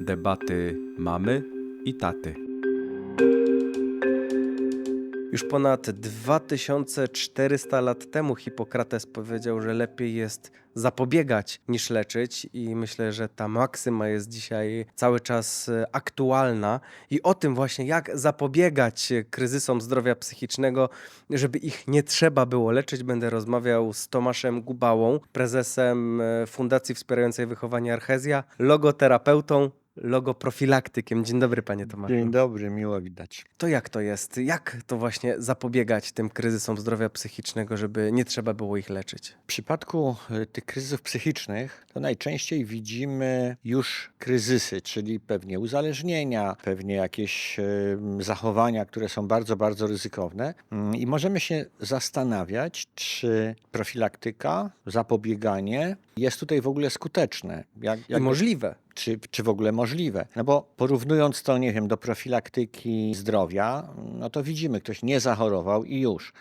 Debaty mamy i taty. Już ponad 2400 lat temu Hipokrates powiedział, że lepiej jest zapobiegać niż leczyć, i myślę, że ta maksyma jest dzisiaj cały czas e, aktualna. I o tym właśnie, jak zapobiegać kryzysom zdrowia psychicznego, żeby ich nie trzeba było leczyć, będę rozmawiał z Tomaszem Gubałą, prezesem e, Fundacji Wspierającej Wychowanie Archezja, logoterapeutą, logoprofilaktykiem. Dzień dobry, panie Tomaszu. Dzień dobry, miło widać. To jak to jest? Jak to właśnie zapobiegać tym kryzysom zdrowia psychicznego, żeby nie trzeba było ich leczyć? W przypadku e, tych kryzysów psychicznych to najczęściej widzimy już kryzysy, czyli pewnie uzależnienia, pewnie jakieś e, zachowania, które są bardzo, bardzo ryzykowne. Mm, I możemy się zastanawiać, czy profilaktyka, zapobieganie jest tutaj w ogóle skuteczne. Jak, I możliwe. Czy, czy w ogóle możliwe. No bo porównując to, nie wiem, do profilaktyki zdrowia, no to widzimy, ktoś nie zachorował i już.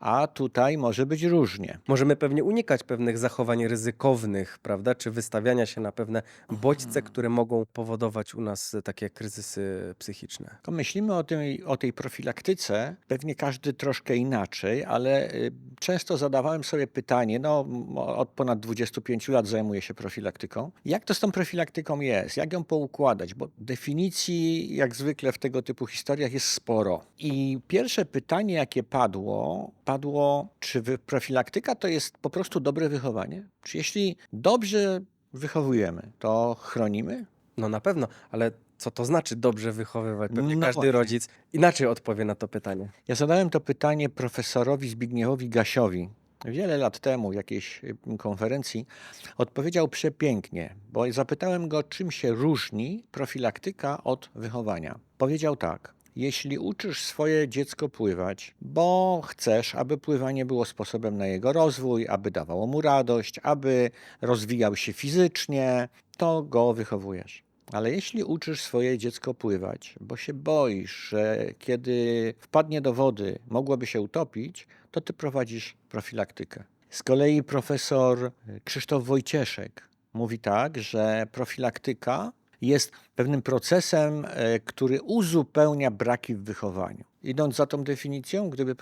A tutaj może być różnie. Możemy pewnie unikać pewnych zachowań ryzykownych, prawda? Czy wystawiania się na pewne bodźce, które mogą powodować u nas takie kryzysy psychiczne. Tylko myślimy o tej, o tej profilaktyce, pewnie każdy troszkę inaczej, ale y, często zadawałem sobie pytanie, no od ponad 25 lat zajmuję się profilaktyką. Jak to z tą profilaktyką jest? Jak ją poukładać? Bo definicji, jak zwykle w tego typu historiach, jest sporo. I pierwsze pytanie, jakie padło, padło, czy profilaktyka to jest po prostu dobre wychowanie? Czy jeśli dobrze wychowujemy, to chronimy? No na pewno, ale co to znaczy dobrze wychowywać? Pewnie No każdy właśnie. rodzic inaczej odpowie na to pytanie. Ja zadałem to pytanie profesorowi Zbigniewowi Gasiowi wiele lat temu, jakiejś y, konferencji. Odpowiedział przepięknie, bo zapytałem go, czym się różni profilaktyka od wychowania. Powiedział tak. Jeśli uczysz swoje dziecko pływać, bo chcesz, aby pływanie było sposobem na jego rozwój, aby dawało mu radość, aby rozwijał się fizycznie, to go wychowujesz. Ale jeśli uczysz swoje dziecko pływać, bo się boisz, że kiedy wpadnie do wody, mogłoby się utopić, to ty prowadzisz profilaktykę. Z kolei profesor Krzysztof Wojcieszek mówi tak, że profilaktyka jest pewnym procesem, e, który uzupełnia braki w wychowaniu. Idąc za tą definicją, gdyby,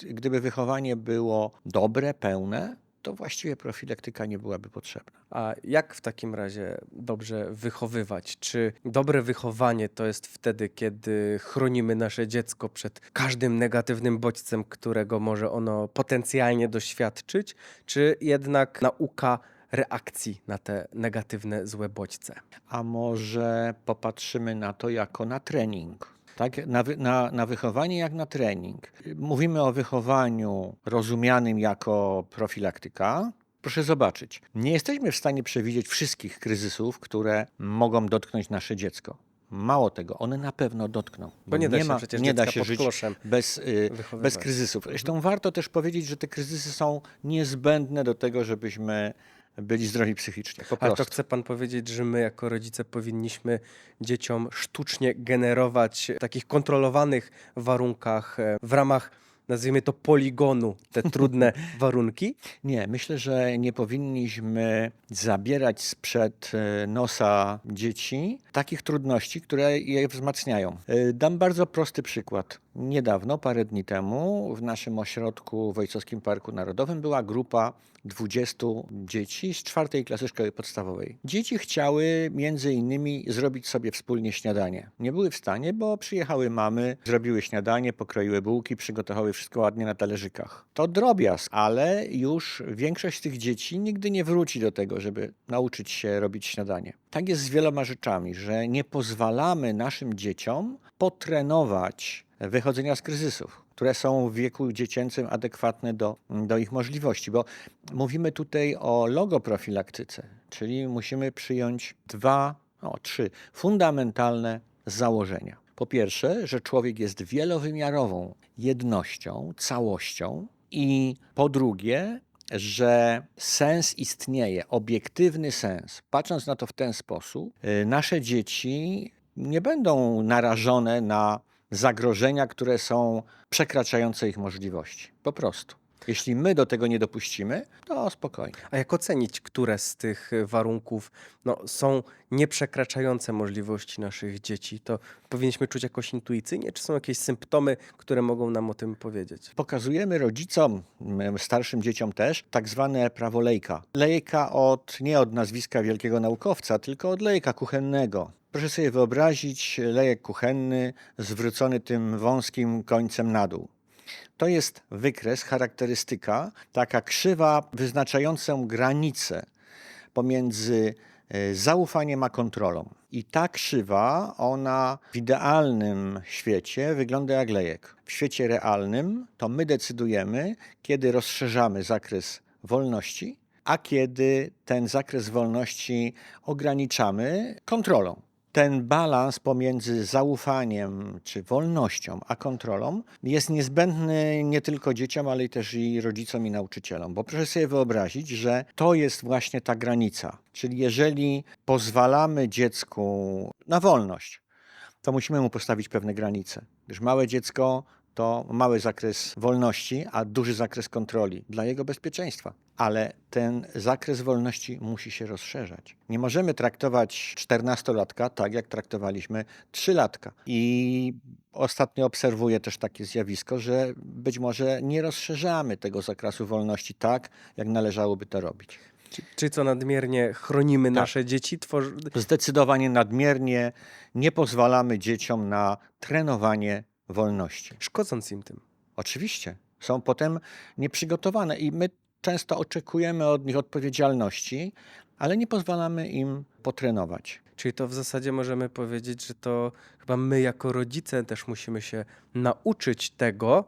gdyby wychowanie było dobre, pełne, to właściwie profilaktyka nie byłaby potrzebna. A jak w takim razie dobrze wychowywać? Czy dobre wychowanie to jest wtedy, kiedy chronimy nasze dziecko przed każdym negatywnym bodźcem, którego może ono potencjalnie doświadczyć, czy jednak nauka reakcji na te negatywne, złe bodźce? A może popatrzymy na to jako na trening? Tak, na, na, na wychowanie jak na trening. Mówimy o wychowaniu rozumianym jako profilaktyka. Proszę zobaczyć, nie jesteśmy w stanie przewidzieć wszystkich kryzysów, które mogą dotknąć nasze dziecko. Mało tego, one na pewno dotkną. Bo nie da się ma, nie da się żyć bez, y, wychowywać. bez kryzysów. Zresztą warto też powiedzieć, że te kryzysy są niezbędne do tego, żebyśmy byli zdrowi psychicznie. Po Ale to chce pan powiedzieć, że my jako rodzice powinniśmy dzieciom sztucznie generować w takich kontrolowanych warunkach, e, w ramach, nazwijmy to, poligonu, te trudne warunki? Nie, myślę, że nie powinniśmy zabierać sprzed e, nosa dzieci takich trudności, które je wzmacniają. E, Dam bardzo prosty przykład. Niedawno, parę dni temu, w naszym ośrodku w Ojcowskim Parku Narodowym była grupa 20 dzieci z czwartej klasy szkoły podstawowej. Dzieci chciały między innymi zrobić sobie wspólnie śniadanie. Nie były w stanie, bo przyjechały mamy, zrobiły śniadanie, pokroiły bułki, przygotowały wszystko ładnie na talerzykach. To drobiazg, ale już większość tych dzieci nigdy nie wróci do tego, żeby nauczyć się robić śniadanie. Tak jest z wieloma rzeczami, że nie pozwalamy naszym dzieciom potrenować wychodzenia z kryzysów, które są w wieku dziecięcym adekwatne do, do ich możliwości, bo mówimy tutaj o logoprofilaktyce, czyli musimy przyjąć dwa, o, trzy fundamentalne założenia. Po pierwsze, że człowiek jest wielowymiarową jednością, całością, i po drugie, że sens istnieje, obiektywny sens. Patrząc na to w ten sposób, y, nasze dzieci nie będą narażone na zagrożenia, które są przekraczające ich możliwości. Po prostu. Jeśli my do tego nie dopuścimy, to spokojnie. A jak ocenić, które z tych warunków no, są nieprzekraczające możliwości naszych dzieci? To powinniśmy czuć jakoś intuicyjnie, czy są jakieś symptomy, które mogą nam o tym powiedzieć? Pokazujemy rodzicom, starszym dzieciom też, tak zwane prawo lejka. Lejka od, nie od nazwiska wielkiego naukowca, tylko od lejka kuchennego. Proszę sobie wyobrazić lejek kuchenny zwrócony tym wąskim końcem na dół. To jest wykres, charakterystyka, taka krzywa wyznaczającą granicę pomiędzy e, zaufaniem a kontrolą. I ta krzywa, ona w idealnym świecie wygląda jak lejek. W świecie realnym to my decydujemy, kiedy rozszerzamy zakres wolności, a kiedy ten zakres wolności ograniczamy kontrolą. Ten balans pomiędzy zaufaniem czy wolnością a kontrolą jest niezbędny nie tylko dzieciom, ale też i rodzicom i nauczycielom. Bo proszę sobie wyobrazić, że to jest właśnie ta granica. Czyli jeżeli pozwalamy dziecku na wolność, to musimy mu postawić pewne granice. Gdyż małe dziecko to mały zakres wolności, a duży zakres kontroli dla jego bezpieczeństwa. Ale ten zakres wolności musi się rozszerzać. Nie możemy traktować 14-latka tak, jak traktowaliśmy 3-latka. I ostatnio obserwuję też takie zjawisko, że być może nie rozszerzamy tego zakresu wolności tak, jak należałoby to robić. Czy, czy co nadmiernie chronimy Tak. nasze dzieci? Tworzy... Zdecydowanie nadmiernie nie pozwalamy dzieciom na trenowanie wolności. Szkodząc im tym. Oczywiście. Są potem nieprzygotowane i my często oczekujemy od nich odpowiedzialności, ale nie pozwalamy im potrenować. Czyli to w zasadzie możemy powiedzieć, że to chyba my jako rodzice też musimy się nauczyć tego,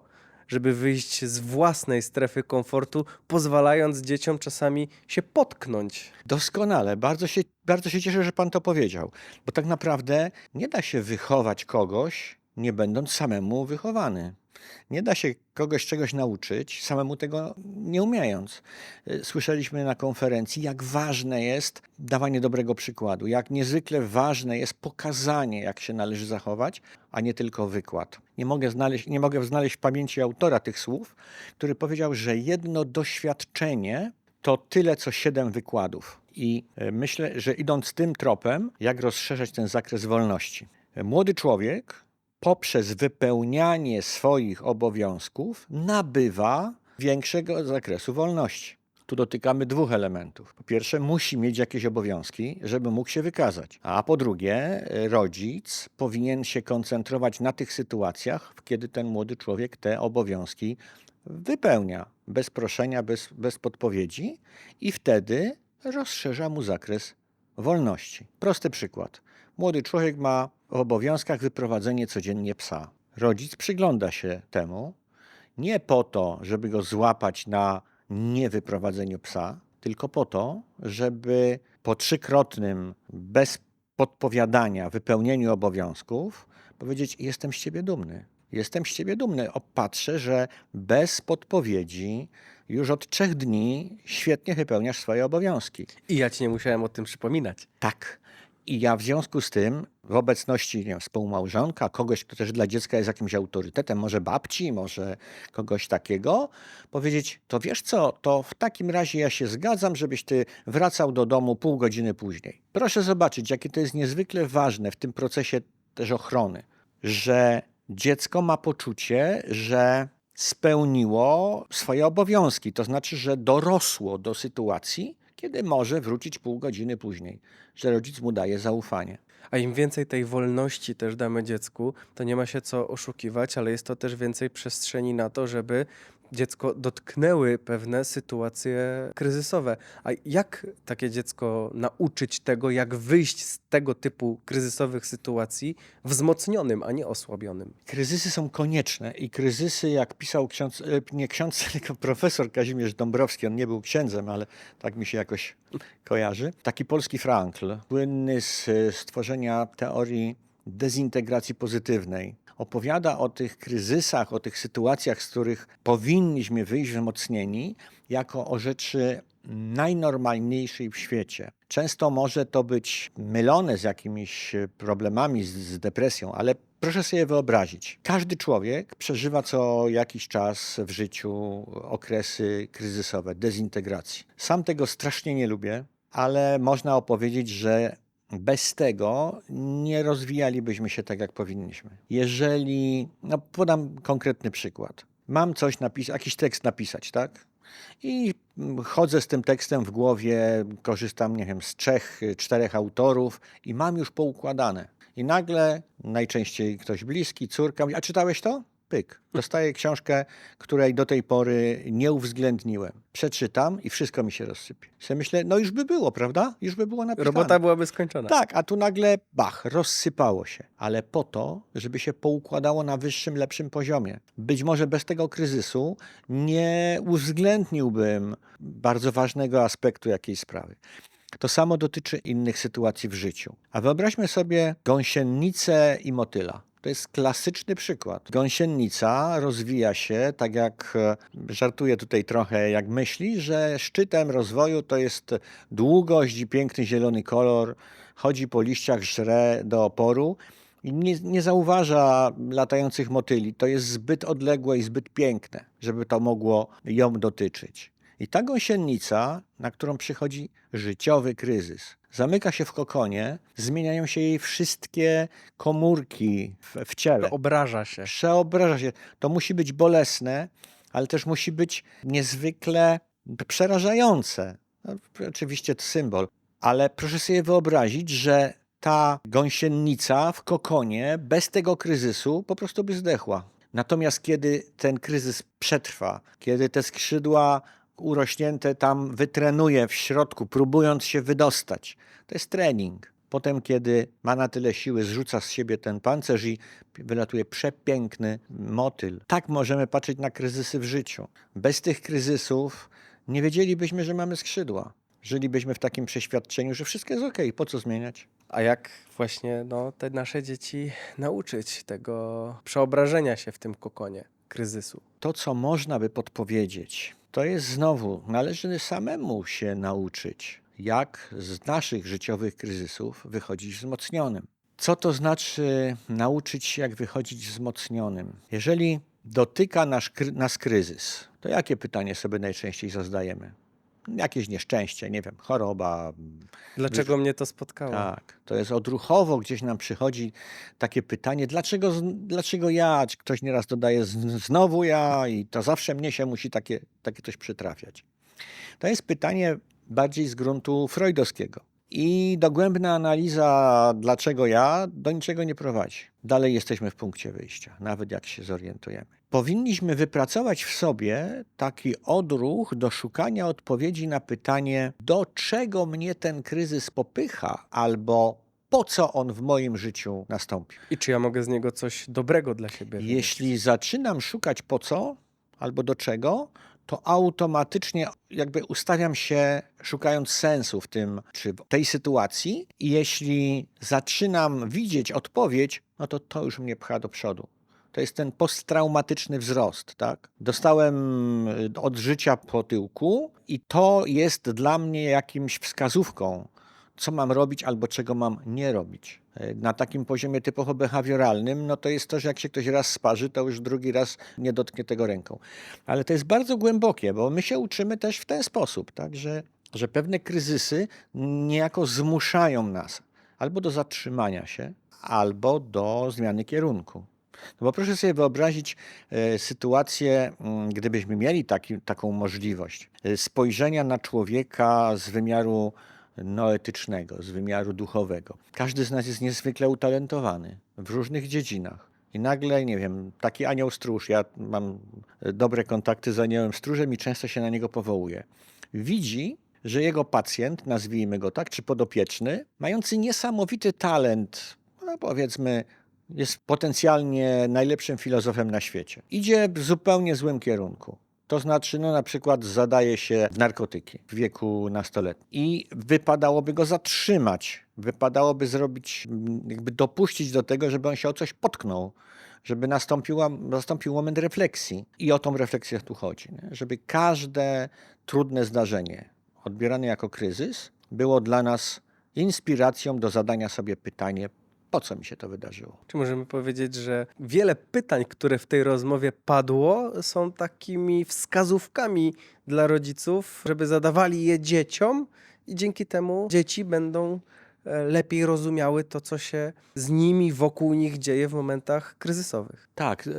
żeby wyjść z własnej strefy komfortu, pozwalając dzieciom czasami się potknąć. Doskonale. Bardzo się, bardzo się cieszę, że Pan to powiedział, bo tak naprawdę nie da się wychować kogoś, nie będąc samemu wychowany. Nie da się kogoś czegoś nauczyć, samemu tego nie umiejąc. Y, Słyszeliśmy na konferencji, jak ważne jest dawanie dobrego przykładu, jak niezwykle ważne jest pokazanie, jak się należy zachować, a nie tylko wykład. Nie mogę znaleźć, nie mogę znaleźć w pamięci autora tych słów, który powiedział, że jedno doświadczenie to tyle, co siedem wykładów. I e, myślę, że idąc tym tropem, jak rozszerzać ten zakres wolności. E, Młody człowiek poprzez wypełnianie swoich obowiązków nabywa większego zakresu wolności. Tu dotykamy dwóch elementów. Po pierwsze, musi mieć jakieś obowiązki, żeby mógł się wykazać. A po drugie, rodzic powinien się koncentrować na tych sytuacjach, kiedy ten młody człowiek te obowiązki wypełnia bez proszenia, bez, bez podpowiedzi i wtedy rozszerza mu zakres wolności. Prosty przykład. Młody człowiek ma w obowiązkach wyprowadzenie codziennie psa. Rodzic przygląda się temu nie po to, żeby go złapać na niewyprowadzeniu psa, tylko po to, żeby po trzykrotnym, bez podpowiadania, wypełnieniu obowiązków powiedzieć: Jestem z ciebie dumny. Jestem z ciebie dumny. O, Patrzę, że bez podpowiedzi już od trzech dni świetnie wypełniasz swoje obowiązki. I ja ci nie musiałem o tym przypominać. Tak. I ja w związku z tym, w obecności nie wiem, współmałżonka, kogoś, kto też dla dziecka jest jakimś autorytetem, może babci, może kogoś takiego, powiedzieć: To wiesz co, to w takim razie ja się zgadzam, żebyś ty wracał do domu pół godziny później. Proszę zobaczyć, jakie to jest niezwykle ważne w tym procesie też ochrony, że dziecko ma poczucie, że spełniło swoje obowiązki, to znaczy, że dorosło do sytuacji, kiedy może wrócić pół godziny później, że rodzic mu daje zaufanie. A im więcej tej wolności też damy dziecku, to nie ma się co oszukiwać, ale jest to też więcej przestrzeni na to, żeby dziecko dotknęły pewne sytuacje kryzysowe. A jak takie dziecko nauczyć tego, jak wyjść z tego typu kryzysowych sytuacji wzmocnionym, a nie osłabionym? Kryzysy są konieczne i kryzysy, jak pisał ksiądz, e, nie ksiądz, tylko profesor Kazimierz Dąbrowski, on nie był księdzem, ale tak mi się jakoś kojarzy. Taki polski Frankl, słynny z e, stworzenia teorii dezintegracji pozytywnej. Opowiada o tych kryzysach, o tych sytuacjach, z których powinniśmy wyjść wzmocnieni, jako o rzeczy najnormalniejszej w świecie. Często może to być mylone z jakimiś problemami, z, z depresją, ale Proszę sobie wyobrazić, każdy człowiek przeżywa co jakiś czas w życiu okresy kryzysowe, dezintegracji. Sam tego strasznie nie lubię, ale można opowiedzieć, że bez tego nie rozwijalibyśmy się tak, jak powinniśmy. Jeżeli, no podam konkretny przykład. Mam coś napisać, jakiś tekst napisać, tak? I chodzę z tym tekstem w głowie, korzystam, nie wiem, z trzech, czterech autorów i mam już poukładane. I nagle, najczęściej ktoś bliski, córka mówi, a czytałeś to? Pyk. Dostaję książkę, której do tej pory nie uwzględniłem. Przeczytam i wszystko mi się rozsypie. Sobie myślę, no już by było, prawda? Już by było napisane. Robota byłaby skończona. Tak, a tu nagle bach, rozsypało się. Ale po to, żeby się poukładało na wyższym, lepszym poziomie. Być może bez tego kryzysu nie uwzględniłbym bardzo ważnego aspektu jakiejś sprawy. To samo dotyczy innych sytuacji w życiu. A wyobraźmy sobie gąsienicę i motyla. To jest klasyczny przykład. Gąsienica rozwija się, tak jak e, żartuję tutaj trochę, jak myśli, że szczytem rozwoju to jest długość i piękny zielony kolor, chodzi po liściach, żre do oporu i nie, nie zauważa latających motyli. To jest zbyt odległe i zbyt piękne, żeby to mogło ją dotyczyć. I ta gąsienica, na którą przychodzi życiowy kryzys, zamyka się w kokonie, zmieniają się jej wszystkie komórki w, w ciele. Obraża się. Przeobraża się. To musi być bolesne, ale też musi być niezwykle przerażające. No, oczywiście to symbol, ale proszę sobie wyobrazić, że ta gąsienica w kokonie bez tego kryzysu po prostu by zdechła. Natomiast kiedy ten kryzys przetrwa, kiedy te skrzydła urośnięte tam wytrenuje w środku, próbując się wydostać, to jest trening. Potem, kiedy ma na tyle siły, zrzuca z siebie ten pancerz i wylatuje przepiękny motyl. Tak możemy patrzeć na kryzysy w życiu. Bez tych kryzysów nie wiedzielibyśmy, że mamy skrzydła. Żylibyśmy w takim przeświadczeniu, że wszystko jest ok, po co zmieniać? A jak właśnie no, te nasze dzieci nauczyć tego przeobrażenia się w tym kokonie kryzysu? To, co można by podpowiedzieć, to jest znowu, należy samemu się nauczyć, jak z naszych życiowych kryzysów wychodzić wzmocnionym. Co to znaczy nauczyć się, jak wychodzić wzmocnionym? Jeżeli dotyka nas, nas kryzys, to jakie pytanie sobie najczęściej zadajemy? Jakieś nieszczęście, nie wiem, choroba, Dlaczego mnie to spotkało? tak, to jest odruchowo, gdzieś nam przychodzi takie pytanie, dlaczego, dlaczego ja? Czy ktoś nieraz dodaje znowu ja i to zawsze mnie się musi takie, takie coś przytrafiać. To jest pytanie bardziej z gruntu freudowskiego. I dogłębna analiza dlaczego ja do niczego nie prowadzi. Dalej jesteśmy w punkcie wyjścia, nawet jak się zorientujemy. Powinniśmy wypracować w sobie taki odruch do szukania odpowiedzi na pytanie, do czego mnie ten kryzys popycha, albo po co on w moim życiu nastąpił. I czy ja mogę z niego coś dobrego dla siebie? Jeśli zaczynam szukać po co albo do czego, to automatycznie jakby ustawiam się szukając sensu w tym czy w tej sytuacji i jeśli zaczynam widzieć odpowiedź, no to to już mnie pcha do przodu. To jest ten posttraumatyczny wzrost, tak? Dostałem y, od życia po tyłku i to jest dla mnie jakimś wskazówką, co mam robić albo czego mam nie robić. E, Na takim poziomie typowo behawioralnym, no to jest to, że jak się ktoś raz sparzy, to już drugi raz nie dotknie tego ręką. Ale to jest bardzo głębokie, bo my się uczymy też w ten sposób, tak, że, że pewne kryzysy niejako zmuszają nas albo do zatrzymania się, albo do zmiany kierunku. No bo proszę sobie wyobrazić e, sytuację, mm, gdybyśmy mieli taki, taką możliwość e, spojrzenia na człowieka z wymiaru noetycznego, z wymiaru duchowego. Każdy z nas jest niezwykle utalentowany w różnych dziedzinach. I nagle, nie wiem, taki anioł stróż, ja mam e, dobre kontakty z aniołem stróżem i często się na niego powołuję. Widzi, że jego pacjent, nazwijmy go tak, czy podopieczny, mający niesamowity talent, no powiedzmy, jest potencjalnie najlepszym filozofem na świecie. Idzie w zupełnie złym kierunku. To znaczy, no na przykład zadaje się w narkotyki w wieku nastoletnim. I wypadałoby go zatrzymać. Wypadałoby zrobić, jakby dopuścić do tego, żeby on się o coś potknął. Żeby nastąpiła, nastąpił moment refleksji. I o tą refleksję tu chodzi. Nie? Żeby każde trudne zdarzenie odbierane jako kryzys było dla nas inspiracją do zadania sobie pytanie, po co mi się to wydarzyło. Czy możemy powiedzieć, że wiele pytań, które w tej rozmowie padło, są takimi wskazówkami dla rodziców, żeby zadawali je dzieciom i dzięki temu dzieci będą e, lepiej rozumiały to, co się z nimi, wokół nich dzieje w momentach kryzysowych. Tak, y,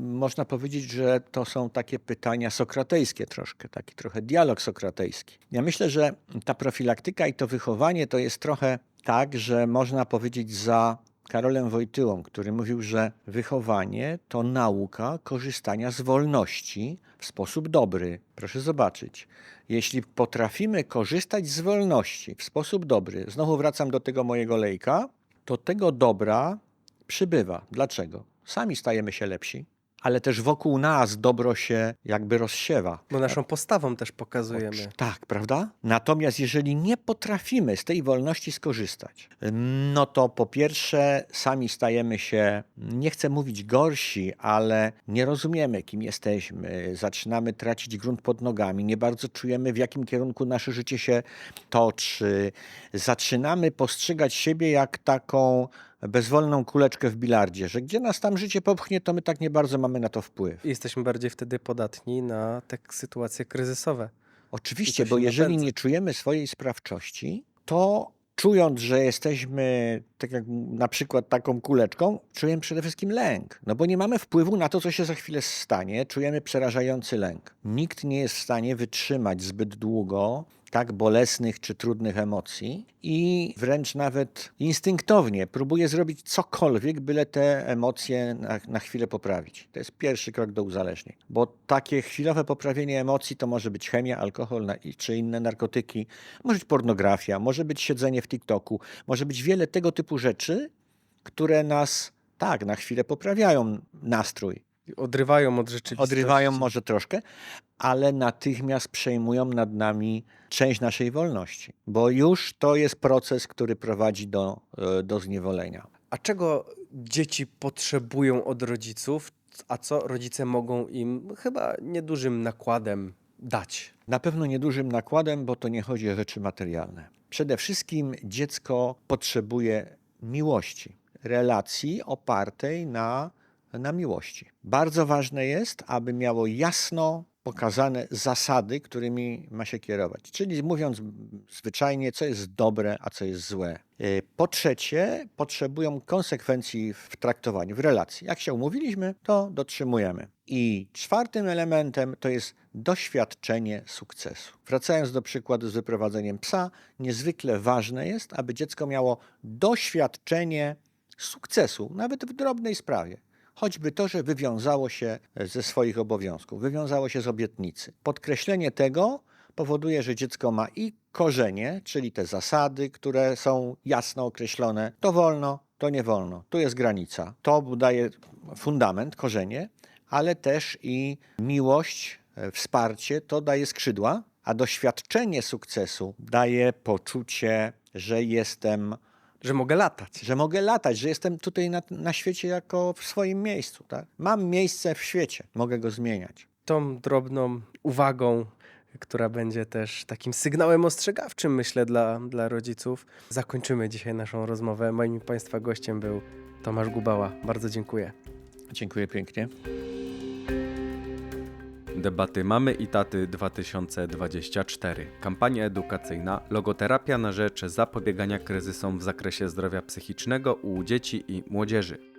można powiedzieć, że to są takie pytania sokratejskie troszkę, taki trochę dialog sokratejski. Ja myślę, że ta profilaktyka i to wychowanie to jest trochę tak, że można powiedzieć za Karolem Wojtyłą, który mówił, że wychowanie to nauka korzystania z wolności w sposób dobry. Proszę zobaczyć, jeśli potrafimy korzystać z wolności w sposób dobry, znowu wracam do tego mojego lejka, to tego dobra przybywa. Dlaczego? Sami stajemy się lepsi, ale też wokół nas dobro się jakby rozsiewa. Bo naszą postawą też pokazujemy. Tak, prawda? Natomiast jeżeli nie potrafimy z tej wolności skorzystać, no to po pierwsze sami stajemy się, nie chcę mówić gorsi, ale nie rozumiemy, kim jesteśmy. Zaczynamy tracić grunt pod nogami, nie bardzo czujemy, w jakim kierunku nasze życie się toczy. Zaczynamy postrzegać siebie jak taką bezwolną kuleczkę w bilardzie, że gdzie nas tam życie popchnie, to my tak nie bardzo mamy na to wpływ. Jesteśmy bardziej wtedy podatni na te sytuacje kryzysowe. Oczywiście, bo jeżeli napędza. nie czujemy swojej sprawczości, to czując, że jesteśmy tak jak na przykład taką kuleczką, czujemy przede wszystkim lęk. No bo nie mamy wpływu na to, co się za chwilę stanie, czujemy przerażający lęk. Nikt nie jest w stanie wytrzymać zbyt długo tak bolesnych czy trudnych emocji i wręcz nawet instynktownie próbuje zrobić cokolwiek, byle te emocje na, na chwilę poprawić. To jest pierwszy krok do uzależnień, bo takie chwilowe poprawienie emocji to może być chemia, alkohol czy inne narkotyki, może być pornografia, może być siedzenie w TikToku, może być wiele tego typu rzeczy, które nas tak na chwilę poprawiają nastrój, Odrywają od rzeczywistości. odrywają może troszkę, ale natychmiast przejmują nad nami część naszej wolności, bo już to jest proces, który prowadzi do, e, do zniewolenia. A czego dzieci potrzebują od rodziców, a co rodzice mogą im chyba niedużym nakładem dać? Na pewno niedużym nakładem, bo to nie chodzi o rzeczy materialne. Przede wszystkim dziecko potrzebuje miłości, relacji opartej na, na miłości. Bardzo ważne jest, aby miało jasno pokazane zasady, którymi ma się kierować. Czyli mówiąc zwyczajnie, co jest dobre, a co jest złe. E, Po trzecie, potrzebują konsekwencji w traktowaniu, w relacji. Jak się umówiliśmy, to dotrzymujemy. I czwartym elementem to jest doświadczenie sukcesu. Wracając do przykładu z wyprowadzeniem psa, niezwykle ważne jest, aby dziecko miało doświadczenie sukcesu, nawet w drobnej sprawie. Choćby to, że wywiązało się ze swoich obowiązków, wywiązało się z obietnicy. Podkreślenie tego powoduje, że dziecko ma i korzenie, czyli te zasady, które są jasno określone. To wolno, to nie wolno. Tu jest granica. To daje fundament, korzenie, ale też i miłość, e, wsparcie, to daje skrzydła, a doświadczenie sukcesu daje poczucie, że jestem Że mogę latać. że mogę latać, że jestem tutaj na, na świecie jako w swoim miejscu. Tak? Mam miejsce w świecie, mogę go zmieniać. Tą drobną uwagą, która będzie też takim sygnałem ostrzegawczym, myślę, dla, dla rodziców, zakończymy dzisiaj naszą rozmowę. Moim Państwa gościem był Tomasz Gubała. Bardzo dziękuję. Dziękuję pięknie. Debaty Mamy i Taty 2024. Kampania edukacyjna Logoterapia na rzecz zapobiegania kryzysom w zakresie zdrowia psychicznego u dzieci i młodzieży.